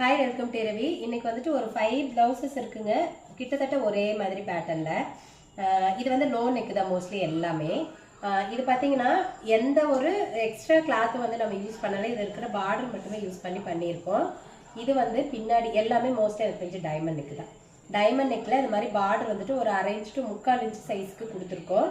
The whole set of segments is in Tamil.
ஹாய் வெல்கம் டு ரவி இன்னைக்கு வந்துட்டு ஒரு ஃபைவ் பிளவுசஸ் இருக்குங்க. கிட்டத்தட்ட ஒரே மாதிரி பேட்டர்னில் இது வந்து லோ நெக்கு தான் மோஸ்ட்லி எல்லாமே. இது பார்த்தீங்கன்னா எந்த ஒரு எக்ஸ்ட்ரா கிளாத் வந்து நம்ம யூஸ் பண்ணல இது இருக்கிற பார்டர் மட்டுமே யூஸ் பண்ணி பண்ணியிருக்கோம். இது வந்து பின்னாடி எல்லாமே மோஸ்ட்லி எனக்கு தெரிஞ்சு டைமண்ட் நெக்கு தான். டைமண்ட் நெக்கில் இந்த மாதிரி பார்டர் வந்துட்டு ஒரு அரை இன்ச் டு முக்கால் இன்ச் சைஸ்க்கு கொடுத்துருக்கோம்.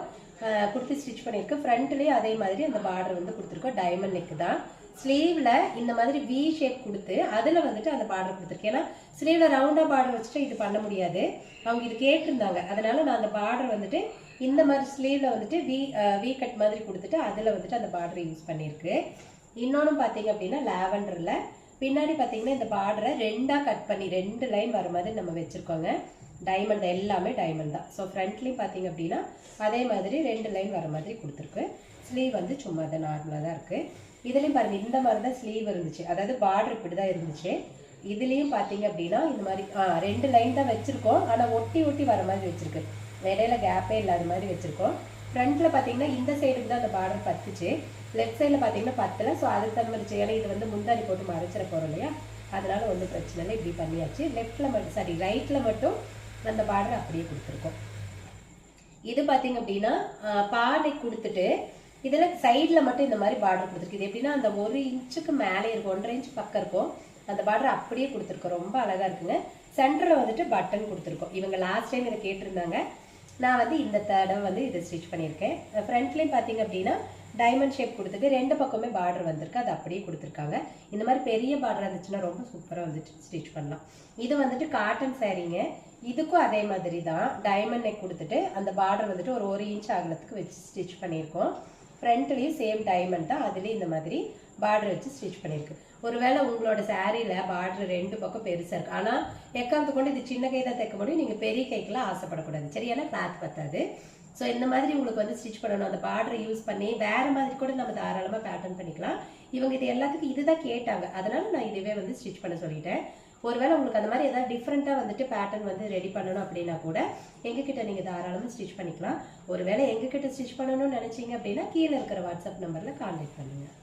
கொடுத்து ஸ்டிச் பண்ணியிருக்கு. ஃப்ரண்ட்லேயும் அதே மாதிரி அந்த பார்டர் வந்து கொடுத்துருக்கோம். டைமண்ட் நெக்கு தான். ஸ்லீவ்ல இந்த மாதிரி வி ஷேப் கொடுத்து அதுல வந்துட்டு அந்த பார்டர் கொடுத்துருக்கேன். ஏன்னா ஸ்லீவ்ல ரவுண்டா பார்டர் வச்சுட்டு இது பண்ண முடியாது. அவங்க இது கேட்டிருந்தாங்க. அதனால நான் அந்த பார்டர் வந்துட்டு இந்த மாதிரி ஸ்லீவ்ல வந்துட்டு வி வி கட் மாதிரி கொடுத்துட்டு அதுல வந்துட்டு அந்த பார்டர் யூஸ் பண்ணியிருக்கு. இன்னொன்று பார்த்தீங்க அப்படின்னா லாவெண்டர்ல பின்னாடி பார்த்தீங்கன்னா இந்த பார்டரை ரெண்டா கட் பண்ணி ரெண்டு லைன் வர மாதிரி நம்ம வச்சிருக்கோங்க. டைமண்ட் எல்லாமே டைமண்ட் தான். ஸோ ஃப்ரண்ட்லேயும் பார்த்தீங்க அப்படின்னா அதே மாதிரி ரெண்டு லைன் வர மாதிரி கொடுத்துருக்கு. ஸ்லீவ் வந்து சும்மா தான் நார்மலாக தான் இருக்குது இதுலேயும் பாருங்கள் இந்த மாதிரி தான் ஸ்லீவ் இருந்துச்சு. அதாவது பார்டர் இப்படி தான் இருந்துச்சு. இதுலேயும் பார்த்தீங்க அப்படின்னா இந்த மாதிரி ஆ ரெண்டு லைன் தான் வச்சுருக்கோம். ஆனால் ஒட்டி ஒட்டி வர மாதிரி வச்சுருக்கு. இடையில கேப்பே இல்லாத மாதிரி வச்சுருக்கோம். ஃப்ரண்ட்டில் பார்த்தீங்கன்னா இந்த சைடுக்கு தான் அந்த பார்டர் பத்துச்சு. லெஃப்ட் சைடில் பார்த்தீங்கன்னா பத்தல. ஸோ அதுக்கு தகுந்த மாதிரி ஏன்னா இது வந்து முந்தாடி போட்டு மறைச்சிட போகிறோம் இல்லையா? அதனால் ஒன்றும் பிரச்சனை இல்லை. இப்படி பண்ணியாச்சு. லெஃப்ட்டில் மட்டும் சாரி ரைட்டில் மட்டும் அந்த பார்டர் அப்படியே கொடுத்துருக்கோம். இது பார்த்தீங்க அப்படின்னா ஆஹ், பானை கொடுத்துட்டு இதில் சைடில் மட்டும் இந்த மாதிரி பார்டர் கொடுத்துருக்கு. இது எப்படின்னா அந்த ஒரு இன்ச்சுக்கு மேலே இருக்கும் ஒன்றரை இன்ச் பக்கம் இருக்கும். அந்த பார்டர் அப்படியே கொடுத்துருக்கோம் ரொம்ப அழகாக இருக்குங்க. சென்டரில் வந்துட்டு பட்டன் கொடுத்துருக்கோம். இவங்க லாஸ்ட் டைம் இதை கேட்டிருந்தாங்க. நான் வந்து இந்த தடவை வந்து இதை ஸ்டிச் பண்ணியிருக்கேன். ஃப்ரண்ட்லேயும் பார்த்தீங்க அப்படின்னா டைமண்ட் ஷேப் கொடுத்துட்டு ரெண்டு பக்கமே பார்டர் வந்திருக்கு. அது அப்படியே கொடுத்துருக்காங்க. இந்த மாதிரி பெரிய பார்டர் இருந்துச்சுன்னா ரொம்ப சூப்பராக வந்துட்டு ஸ்டிச் பண்ணலாம். இது வந்துட்டு காட்டன் சேரீங்க இதுக்கும் அதே மாதிரி தான். டைமண்ட் நெக் கொடுத்துட்டு அந்த பார்டர் வந்துட்டு ஒரு ஒரு இன்ச் அகலத்துக்கு வச்சு ஸ்டிச் பண்ணியிருக்கோம். ஃப்ரண்ட்லேயும் சேம் டைமண்ட் தான். அதுலேயும் இந்த மாதிரி பார்டர் வச்சு ஸ்டிச் பண்ணியிருக்கு ஒருவேளை உங்களோட சாரியில் பார்டர் ரெண்டு பக்கம் பெருசாக இருக்குது ஆனால் எக்காந்து கொண்டு இது சின்ன கை தான் தைக்க முடியும்? நீங்கள் பெரிய கைக்கெலாம் ஆசைப்படக்கூடாது. சரியான கிளாத் பத்தாது. ஸோ இந்த மாதிரி உங்களுக்கு வந்து ஸ்டிச் பண்ணணும். அந்த பார்டரை யூஸ் பண்ணி வேறு மாதிரி கூட நம்ம தாராளமாக பேட்டர்ன் பண்ணிக்கலாம். இவங்க இது எல்லாத்துக்கும் இதுதான் கேட்டாங்க. அதனால் நான் இதுவே வந்து ஸ்டிச் பண்ண சொல்லிட்டேன். ஒருவேளை உங்களுக்கு அந்த மாதிரி ஏதாவது டிஃப்ரெண்ட்டாக வந்துட்டு பேட்டர்ன் வந்து ரெடி பண்ணணும் அப்படின்னா கூட எங்ககிட்ட நீங்கள் தாராளமாக ஸ்டிச் பண்ணிக்கலாம். ஒருவேளை எங்ககிட்ட ஸ்டிச் பண்ணணும்னு நினச்சிங்க அப்படின்னா கீழே இருக்கிற வாட்ஸ்அப் நம்பரில் கான்டாக்ட் பண்ணுங்கள்